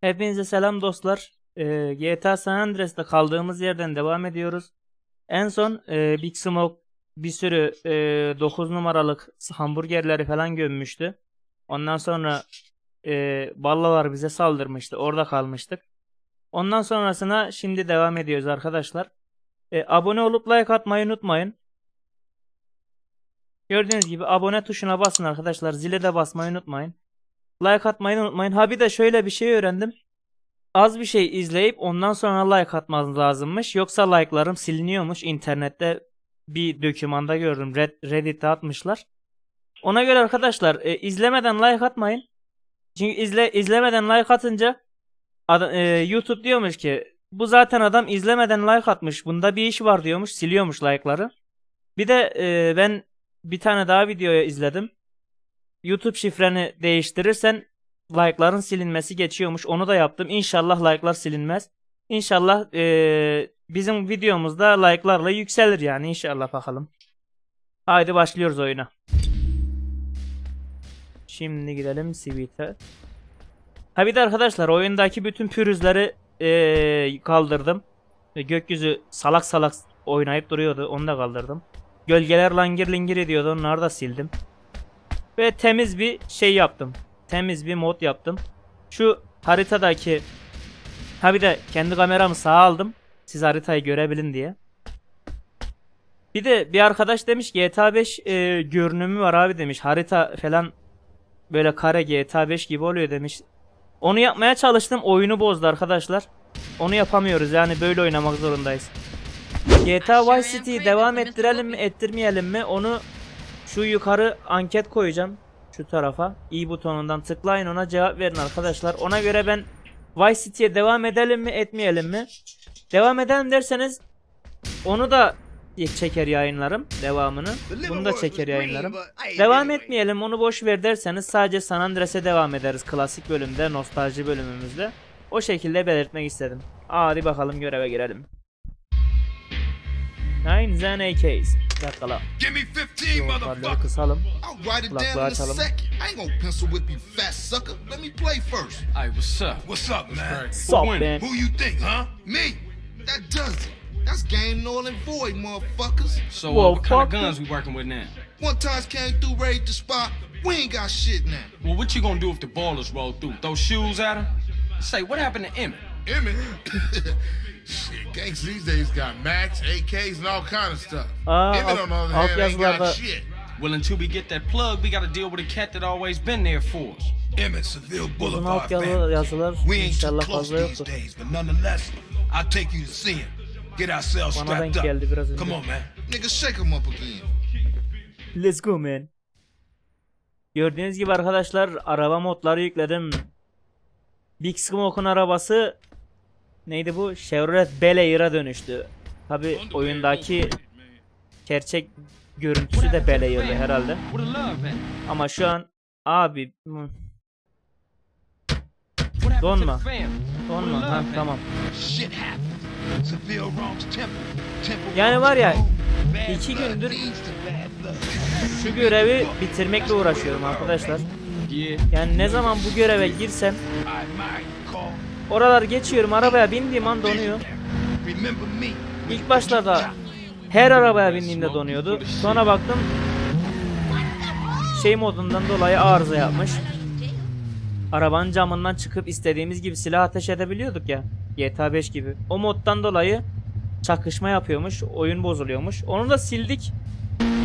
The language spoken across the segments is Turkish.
Hepinize selam dostlar. Ee, GTA San Andreas'ta kaldığımız yerden devam ediyoruz. En son e, Big Smoke bir sürü e, 9 numaralık hamburgerleri falan gömmüştü. Ondan sonra e, ballalar bize saldırmıştı. Orada kalmıştık. Ondan sonrasına şimdi devam ediyoruz arkadaşlar. E, abone olup like atmayı unutmayın. Gördüğünüz gibi abone tuşuna basın arkadaşlar. Zile de basmayı unutmayın. Like atmayı unutmayın. Ha bir de şöyle bir şey öğrendim. Az bir şey izleyip ondan sonra like atmanız lazımmış. Yoksa like'larım siliniyormuş. İnternette bir dokümanda gördüm. Red, Reddit'te atmışlar. Ona göre arkadaşlar e, izlemeden like atmayın. Çünkü izle izlemeden like atınca ada- e, YouTube diyormuş ki bu zaten adam izlemeden like atmış. Bunda bir iş var diyormuş. Siliyormuş like'ları. Bir de e, ben bir tane daha videoya izledim. YouTube şifreni değiştirirsen like'ların silinmesi geçiyormuş. Onu da yaptım. İnşallah like'lar silinmez. İnşallah eee, bizim videomuzda like'larla yükselir yani inşallah bakalım. Haydi başlıyoruz oyuna. Şimdi gidelim Sweet'e. Ha bir de arkadaşlar oyundaki bütün pürüzleri eee, kaldırdım. Ve Gökyüzü salak salak oynayıp duruyordu. Onu da kaldırdım. Gölgeler langir lingir ediyordu. Onları da sildim. Ve temiz bir şey yaptım. Temiz bir mod yaptım. Şu haritadaki ha bir de kendi kameramı sağa aldım. Siz haritayı görebilin diye. Bir de bir arkadaş demiş GTA 5 e, görünümü var abi demiş. Harita falan böyle kare GTA 5 gibi oluyor demiş. Onu yapmaya çalıştım. Oyunu bozdu arkadaşlar. Onu yapamıyoruz yani böyle oynamak zorundayız. GTA Vice City'yi devam ettirelim mi ettirmeyelim mi onu şu yukarı anket koyacağım. Şu tarafa. i butonundan tıklayın ona cevap verin arkadaşlar. Ona göre ben Vice City'ye devam edelim mi etmeyelim mi? Devam edelim derseniz onu da çeker yayınlarım devamını. Bunu da çeker yayınlarım. Devam etmeyelim onu boş ver derseniz sadece San Andreas'e devam ederiz klasik bölümde nostalji bölümümüzde. O şekilde belirtmek istedim. Hadi bakalım göreve girelim. Nine Zen AKs. Bir dakika la. Give me 15, Şu hoparlörü motherfucker. kısalım. I'll write it Kulaklığı down in a açalım. second. I ain't gonna pencil whip you, fat sucker. Let me play first. Hey, what's up? What's up, man? Sup, winning? man? Who you think, huh? Me? That does it. That's game null and void, motherfuckers. So, uh, Whoa, what kind of guns we working with now? One times came through, raid the spot. We ain't got shit now. Well, what you gonna do if the ballers roll through? Throw shoes at them? Say, what happened to Emmett? Emmett. shit, gangs these days got Max, AKs, and all kind of stuff. Aa, Emmett, alt- on the other alt hand, ain't got yazılarda- shit. Well, until we get that plug, we gotta deal with a cat that always been there for us. Emmett, Seville Boulevard alt yazı, family. yazılar We ain't too inşallah close fazla these yoktur. days, but nonetheless, I'll take you to see him. Get ourselves Bana strapped denk up. geldi biraz önce. Come on, man. Nigga, shake him up again. Let's go man. Gördüğünüz gibi arkadaşlar araba modları yükledim. Big Smoke'un arabası neydi bu? Chevrolet Bel Air'a dönüştü. Tabi oyundaki gerçek görüntüsü de Bel herhalde. Ama şu an abi Donma. donma ha tamam. Yani var ya, iki gündür. Şu görevi bitirmekle uğraşıyorum arkadaşlar. Yani ne zaman bu göreve girsem Oralar geçiyorum arabaya bindiğim an donuyor. İlk başlarda her arabaya bindiğimde donuyordu. Sonra baktım şey modundan dolayı arıza yapmış. Arabanın camından çıkıp istediğimiz gibi silah ateş edebiliyorduk ya. GTA 5 gibi. O moddan dolayı çakışma yapıyormuş. Oyun bozuluyormuş. Onu da sildik.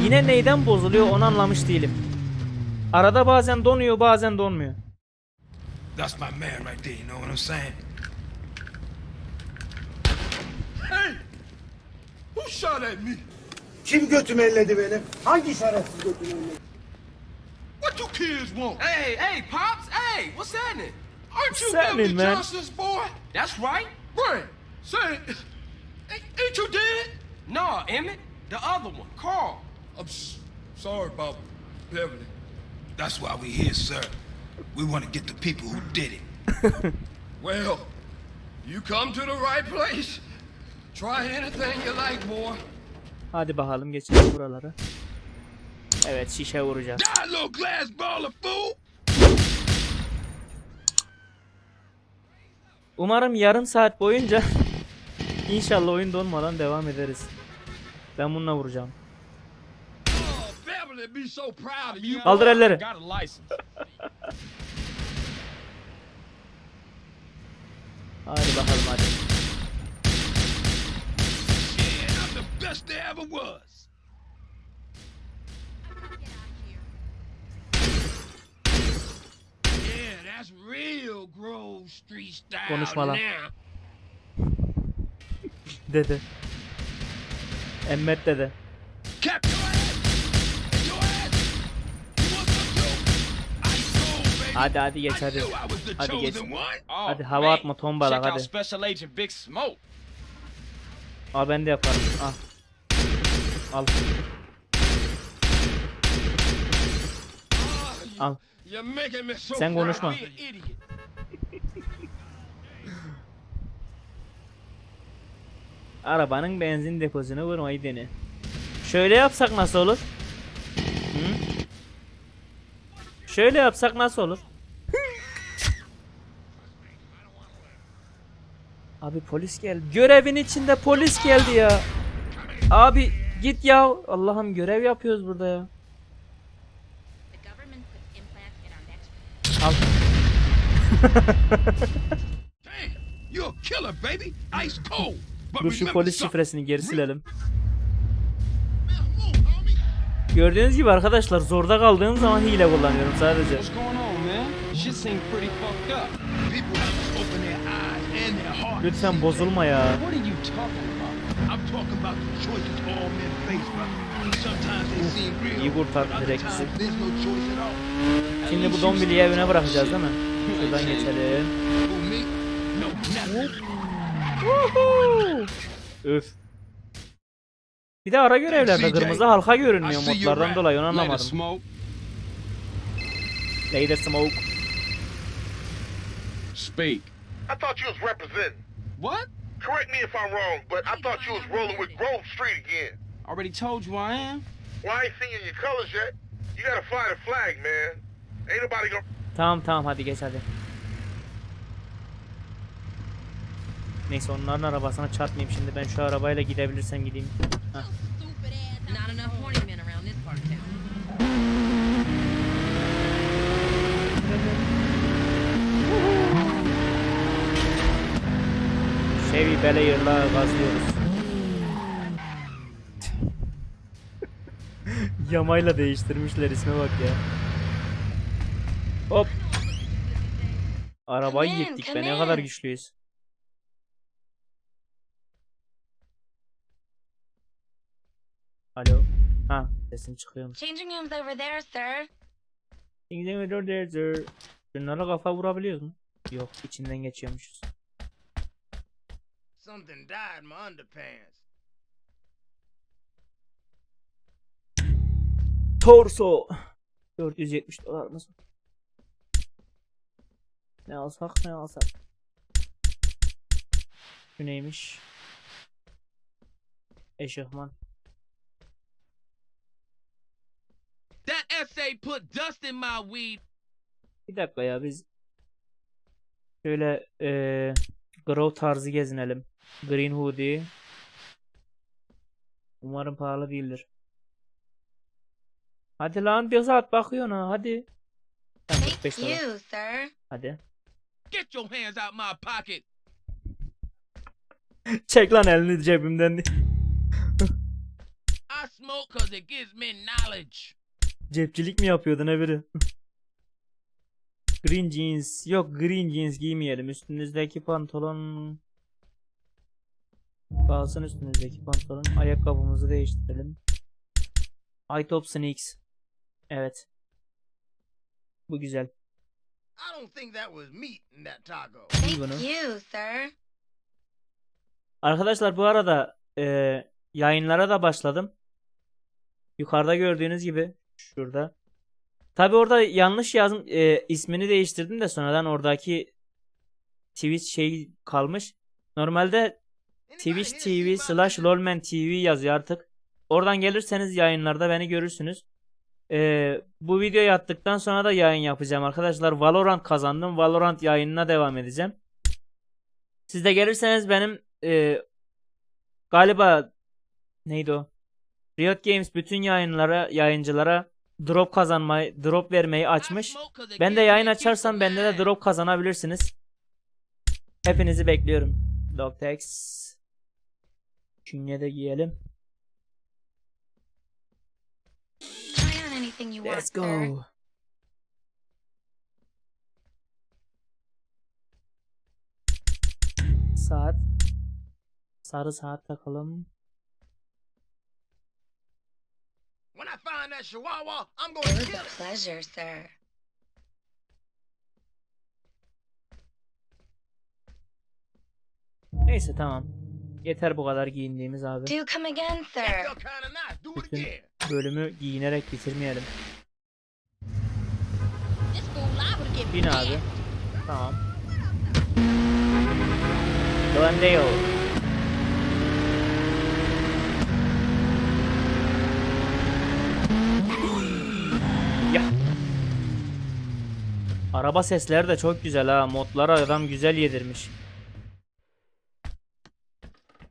Yine neyden bozuluyor onu anlamış değilim. Arada bazen donuyor bazen donmuyor. That's my man right there, you know what I'm saying? Hey! Who shot at me? Kim götümü elledi benim? Hangi şerefsiz götümü elledi? What you kids want? Hey, hey, Pops! Hey, what's happening? Aren't you What's happening, Billy man? Johnson's boy? That's right. Brian, say, ain't, ain't you dead? No, Emmett. The other one, Carl. I'm sorry about Beverly. That's why we here, sir. We want to get the people who did it. well, you come to the right place. Try anything you like, boy. Hadi bakalım geçelim buraları. Evet şişe vuracağız. Die, little glass ball of fool! Umarım yarım saat boyunca inşallah oyun donmadan devam ederiz. Ben bununla vuracağım. Oh. Kaldır elleri. Got a license. Hadi bakalım hadi. Yeah, I'm the best there ever was. Yeah, that's real Grove Street style Konuşma lan. Dede. Emmet dede. Cap Hadi hadi geç hadi. Hadi geç. Oh, Hadi hava atma tombalak hadi. Al ben de yaparım. Al. Al. Al. So Sen konuşma. Arabanın benzin deposunu vurmayı dene. Şöyle yapsak nasıl olur? Şöyle yapsak nasıl olur? Abi polis geldi. Görevin içinde polis geldi ya. Abi git ya. Allah'ım görev yapıyoruz burada ya. Al. Dur şu polis şifresini geri silelim. Gördüğünüz gibi arkadaşlar zorda kaldığım zaman hile kullanıyorum sadece. Lütfen bozulma ya. Real, iyi other direkt bizi. Şimdi bu dombiliyi evine bırakacağız değil mi? Şuradan geçelim. Öf. Bir de ara görevlerde kırmızı halka görünmüyor modlardan dolayı onu anlamadım. Smoke. Later smoke. Speak. I thought you was representing. What? Correct me if I'm wrong, but I thought you was rolling with Grove Street again. Already told you I am. Well, I ain't seen you in your colors yet. You gotta fly the flag, man. Ain't nobody gonna. Tamam tamam hadi geç hadi. Neyse onların arabasına çarpmayayım şimdi ben şu arabayla gidebilirsem gideyim. Not enough horny men around this part of town. Chevy Belair'la gazlıyoruz. Yamayla değiştirmişler isme bak ya. Hop. Arabayı yettik be ne kadar güçlüyüz. Alo. Ha sesin çıkıyormuş. Changing rooms over there, sir. Şunlara kafa vurabiliyoruz mu? Yok içinden geçiyormuşuz. Something died in my underpants. Torso. 470 dolar mı? Ne alsak ne alsak. Şu neymiş? Eşofman. That essay put dust in my weed. Bir dakika ya biz şöyle eee Grove tarzı gezinelim. Green hoodie. Umarım pahalı değildir. Hadi lan bir saat bakıyorsun ha hadi. Tamam, 45 Thank you, sir. Hadi. Get your hands out my pocket. Çek lan elini cebimden. I smoke cause it gives me knowledge. Cepçilik mi yapıyordun ne biri? green jeans. Yok green jeans giymeyelim. Üstünüzdeki pantolon. Kalsın üstünüzdeki pantolon. Ayakkabımızı değiştirelim. High top sneaks. Evet. Bu güzel. I don't think that was meat in that taco. Thank you, sir. Arkadaşlar bu arada e, yayınlara da başladım. Yukarıda gördüğünüz gibi şurada. Tabi orada yanlış yazım e, ismini değiştirdim de sonradan oradaki Twitch şey kalmış. Normalde Twitch TV slash Lolman TV yazıyor artık. Oradan gelirseniz yayınlarda beni görürsünüz. E, bu videoyu attıktan sonra da yayın yapacağım arkadaşlar. Valorant kazandım. Valorant yayınına devam edeceğim. Siz de gelirseniz benim e, galiba neydi o? Riot Games bütün yayınlara, yayıncılara drop kazanmayı, drop vermeyi açmış. Ben de yayın açarsam bende de drop kazanabilirsiniz. Hepinizi bekliyorum. Dogtex. Künye de giyelim. Let's go. Saat. Sarı saat takalım. Find that chihuahua, I'm It gonna was kill a it. pleasure, sir. Neyse tamam. Yeter bu kadar giyindiğimiz abi. Do come again, sir. Bütün bölümü giyinerek bitirmeyelim. To Bin abi. Tamam. Glendale. Araba sesleri de çok güzel ha. Modları adam güzel yedirmiş.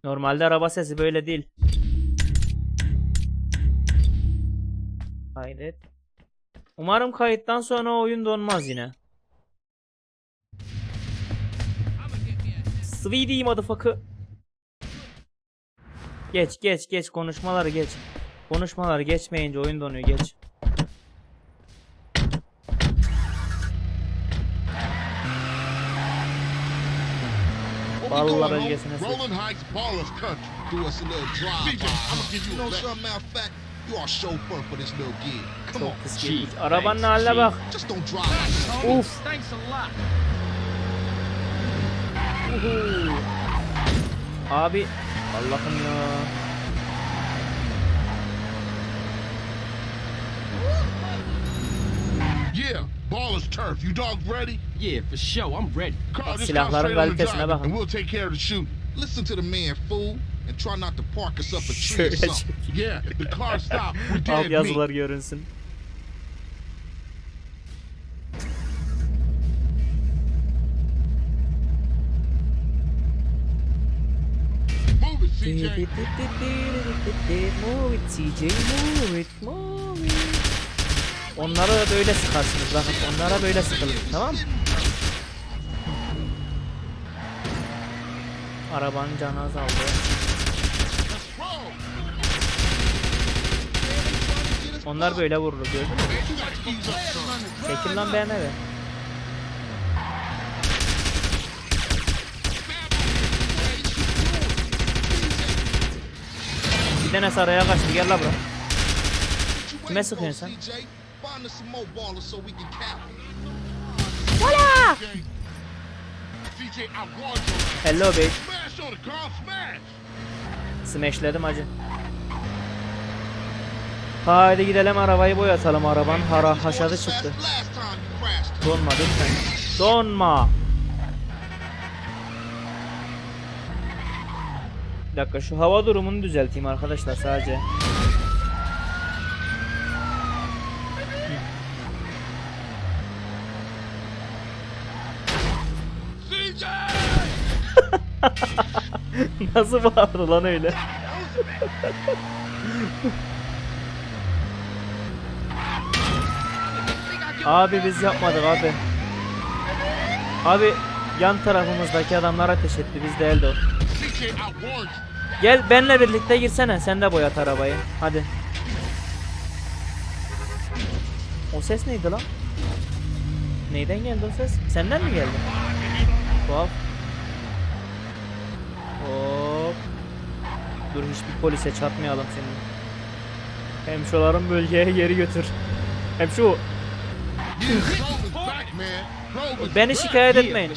Normalde araba sesi böyle değil. Kaydet. Umarım kayıttan sonra oyun donmaz yine. Sweetie motherfucker. Geç geç geç konuşmaları geç. Konuşmaları geçmeyince oyun donuyor geç. Bak. just don't drive. like Homie, Oof. Thanks a lot. Uhu. Abi Allah'ım ya. Yeah, Ballers Turf. You dogs ready? Yeah, for sure. I'm ready. Carl, just silahların concentrate on the kalitesine bakın. and we'll take care of the shooting. Listen to the man, fool, and try not to park us up a tree or something. Yeah, if the car stop, we Alt dead meat. yazılar görünsün. Move it, CJ. Move it CJ move it move it. Onlara da böyle sıkarsınız bakın onlara böyle sıkılır tamam mı? Arabanın canı azaldı. Onlar böyle vurur gördün mü? Çekil lan BMW. Bir tane saraya kaçtı gel la bura. Kime sıkıyorsun sen? CJ, find us some more ballers so we can cap 'em. Voila! CJ, I want your Hello babe. smash on the car, smash. Smashledim hacı. Haydi gidelim arabayı boyatalım arabanın hara haşadı çıktı. Donma lütfen. Donma. Bir dakika şu hava durumunu düzelteyim arkadaşlar sadece. Nasıl bağırdı lan öyle? abi biz yapmadık abi. Abi yan tarafımızdaki adamlar ateş etti biz değildi o. Gel benle birlikte girsene sen de boyat arabayı. Hadi. O ses neydi lan? Neyden geldi o ses? Senden mi geldi? Tuhaf. Hop. Dur hiçbir polise çarpmayalım seni. Hemşoların bölgeye geri götür. Hemşo beni şikayet etmeyin.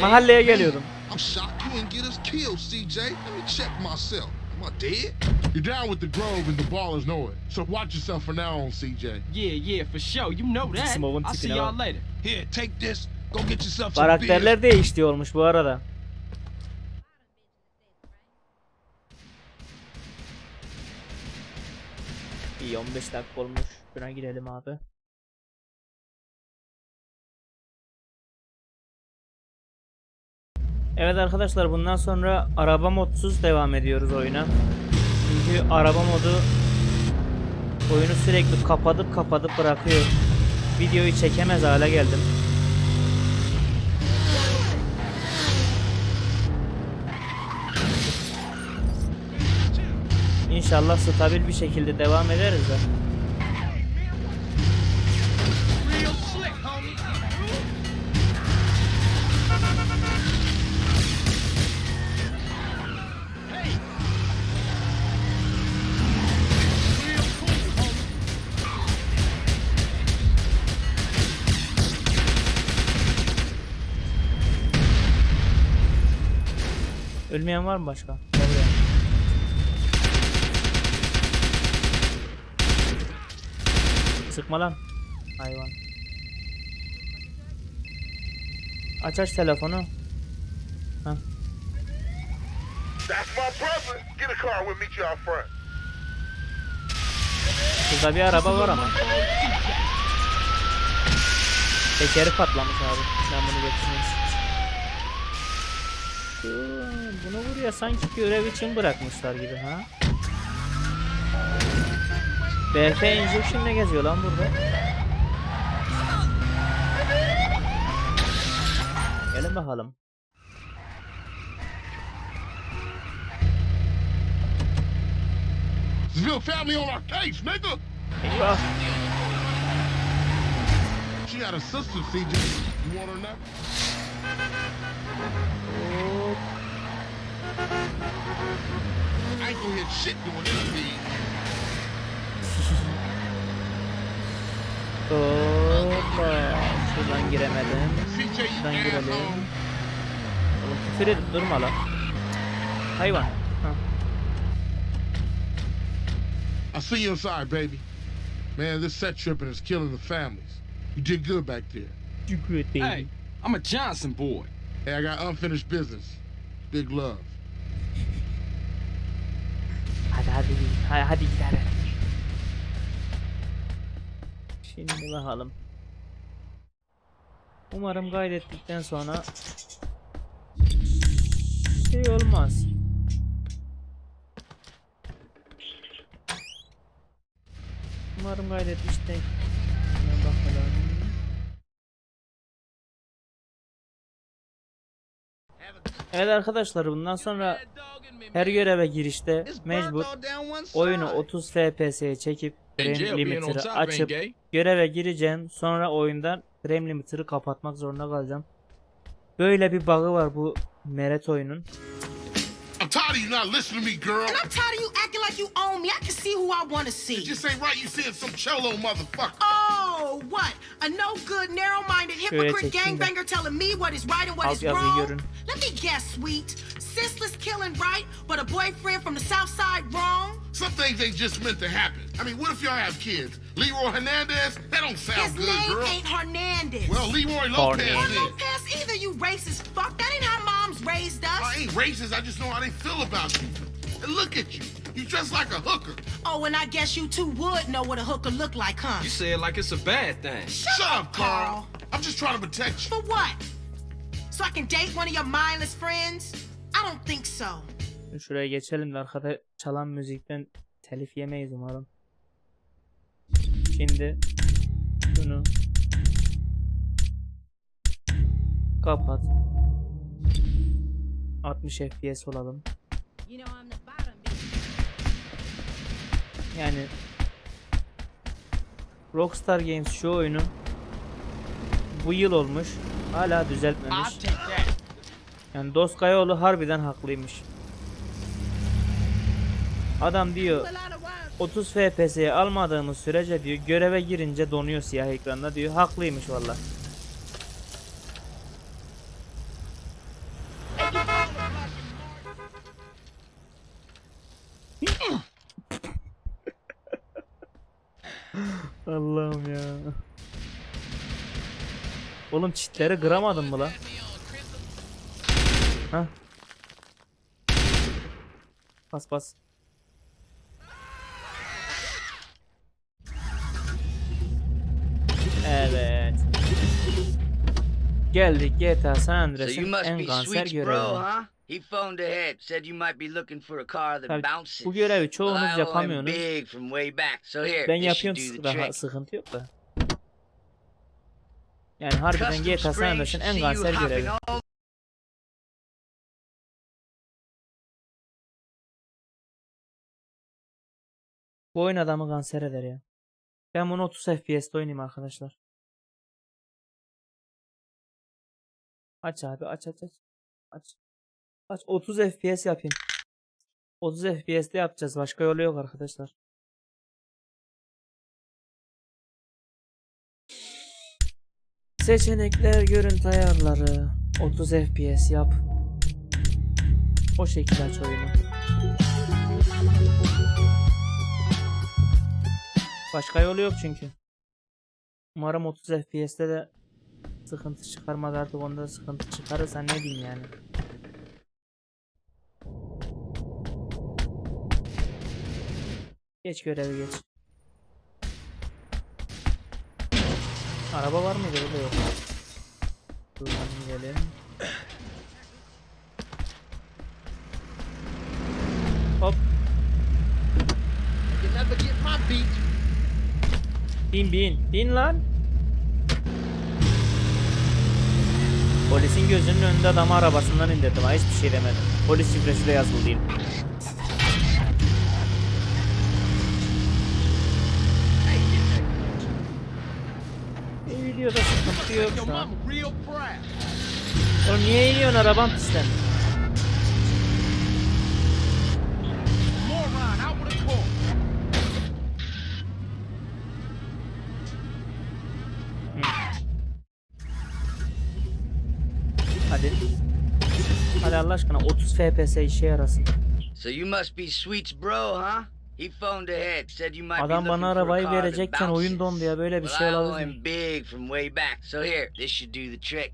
Mahalleye geliyordum. I'm shocked you didn't get us killed, CJ. Let me check myself. Am I dead? You're down with the Grove and the ballers know it. So watch yourself from now on, CJ. Yeah, yeah, for sure. You know that. I'll see y'all later. Here, take this. Go get yourself some. Karakterler değişti olmuş bu arada. İyi 15 dakika olmuş. Şuna girelim abi. Evet arkadaşlar bundan sonra araba modsuz devam ediyoruz oyuna. Çünkü araba modu oyunu sürekli kapatıp kapatıp bırakıyor. Videoyu çekemez hale geldim. İnşallah stabil bir şekilde devam ederiz de. Ölmeyen var mı başka? Sıkma lan. Hayvan. Aç aç telefonu. That's my brother. Get a car, we'll meet you out front. Burada bir araba var ama. Tekeri patlamış abi. Ben bunu. Yoo, Bunu buraya sanki görev için bırakmışlar gibi ha. BF Injection ne geziyor lan burada? Gelin bakalım. Seville family on our case, nigga. Eyvah. She got a sister, CJ. You want her now? I ain't gonna hit shit doing this. Hoppa. Şuradan giremedim. You Şuradan girelim. Oğlum küfür edip durma lan. Hayvan. I see you inside, baby. Man, this set tripping is killing the families. You did good back there. Teşekkür ederim. Hey, I'm a Johnson boy. Hey, I got unfinished business. Big love. Hadi hadi hadi, hadi gidelim. Şimdi bakalım. Umarım kaydettikten sonra şey olmaz. Umarım kaydetmiştik. Bakalım. Evet arkadaşlar bundan sonra her göreve girişte mecbur oyunu 30 FPS'ye çekip frame limiter'ı açıp göreve gireceğim. Sonra oyundan frame limiter'ı kapatmak zorunda kalacağım. Böyle bir bug'ı var bu Meret oyunun. I'm tired of you not listening to me, girl. And I'm tired of you acting like you own me. I can see who I want to It see. just ain't right you seeing some cholo motherfucker. Oh, Oh, what? A no good, narrow minded hypocrite gangbanger telling me what is right and what Alt is yazıyı wrong? Let me guess, sweet. Senseless killing right, but a boyfriend from the south side wrong? Some things ain't just meant to happen. I mean, what if y'all have kids? Leroy Hernandez? That don't sound His good, name girl. ain't Hernandez. Well, Leroy Lopez Hernandez. or is. Lopez either, you racist fuck. That ain't how moms raised us. I ain't racist. I just know how they feel about you. And look at you. You dress like a hooker. Oh, and I guess you two would know what a hooker look like, huh? You say it like it's a bad thing. Shut, up, Carl. I'm just trying to protect you. For what? So I can date one of your mindless friends? I don't think so. Şuraya geçelim de arkada çalan müzikten telif yemeyiz umarım. Şimdi şunu kapat. 60 FPS olalım. You know Yani Rockstar Games şu oyunu bu yıl olmuş. Hala düzeltmemiş. Yani Doskayoğlu harbiden haklıymış. Adam diyor 30 FPS'ye almadığımız sürece diyor göreve girince donuyor siyah ekranda diyor. Haklıymış valla. Allah'ım ya. Oğlum çitleri kıramadın mı lan? Hah. Bas bas. Evet. Geldik GTA San So Andreas'ın must en kanser görevi. He phoned ahead, said you might be looking for a car that Tabii, bounces. bu görevi çoğunuz yapamıyorsunuz. big from way back. So here, Ben yapıyorum daha sıkıntı yok da. Yani harbiden GTA San Andreas'ın en kanser görevi. Bu oyun adamı kanser eder ya. Ben bunu 30 FPS'te oynayayım arkadaşlar. Aç abi aç aç aç. Aç. Aç 30 FPS yapayım. 30 FPS'te yapacağız. Başka yolu yok arkadaşlar. Seçenekler, görüntü ayarları. 30 FPS yap. O şekilde aç oyunu. Başka yolu yok çünkü. Umarım 30 FPS'te de sıkıntı çıkarmaz artık onda sıkıntı çıkarırsa ne diyeyim yani. Geç görevi geç. Araba var mıydı? Burada yok. Buradan gidelim. Hop. Bin bin. Bin lan. Polisin gözünün önünde adamı arabasından indirdim. Hiçbir şey demedim. Polis şifresi de yazılı değil. Sıkıntı yok şu an. Oğlum niye iniyorsun araban court. Hadi. Hadi Allah aşkına 30 FPS işe yarasın. So you must be Sweet's bro, huh? He phoned ahead, said you might be Adam looking bana for a arabayı car that verecekken oyun bounces. dondu ya böyle bir Well, şey I owe olabilir mi? him big from way back. So here, this should do the trick.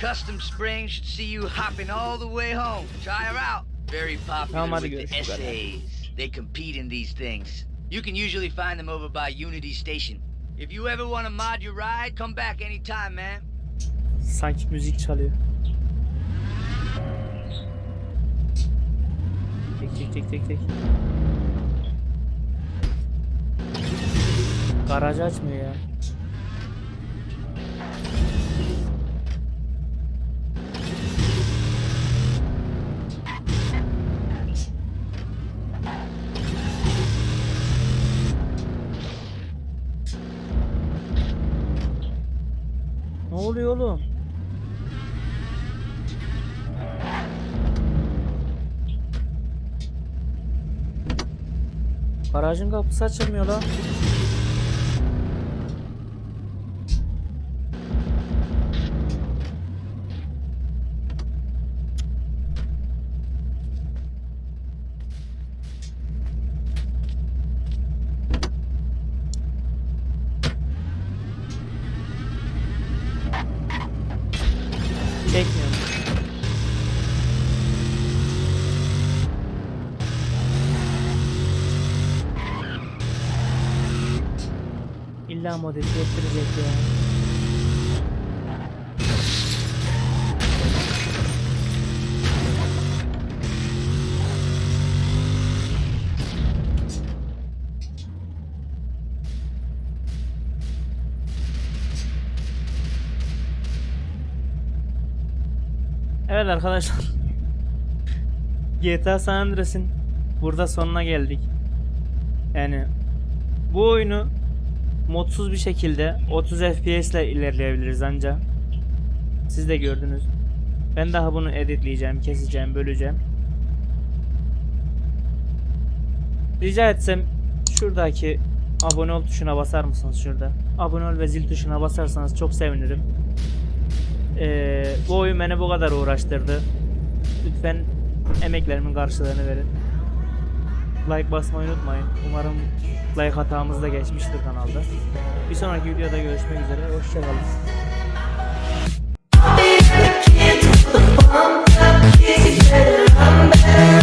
Custom Springs should see you hopping all the way home. Try her out. Very popular Tamam, hadi with the görüşürüz. essays. They compete in these things. You can usually find them over by Unity Station. If you ever want to mod your ride, come back anytime, man. Sanki müzik çalıyor. Tek tek tek tek tek. Garajı açmıyor ya. Ne oluyor oğlum? Garajın kapısı açılmıyor lan. Çekmiyorum. İlla modifiye ettirecek ya. Evet arkadaşlar. GTA San Andreas'ın burada sonuna geldik. Yani bu oyunu modsuz bir şekilde 30 FPS ile ilerleyebiliriz anca. Siz de gördünüz. Ben daha bunu editleyeceğim, keseceğim, böleceğim. Rica etsem şuradaki abone ol tuşuna basar mısınız şurada? Abone ol ve zil tuşuna basarsanız çok sevinirim. Ee, bu oyun beni bu kadar uğraştırdı. Lütfen emeklerimin karşılığını verin like basmayı unutmayın. Umarım like hatamız da geçmiştir kanalda. Bir sonraki videoda görüşmek üzere. Hoşçakalın. Can't the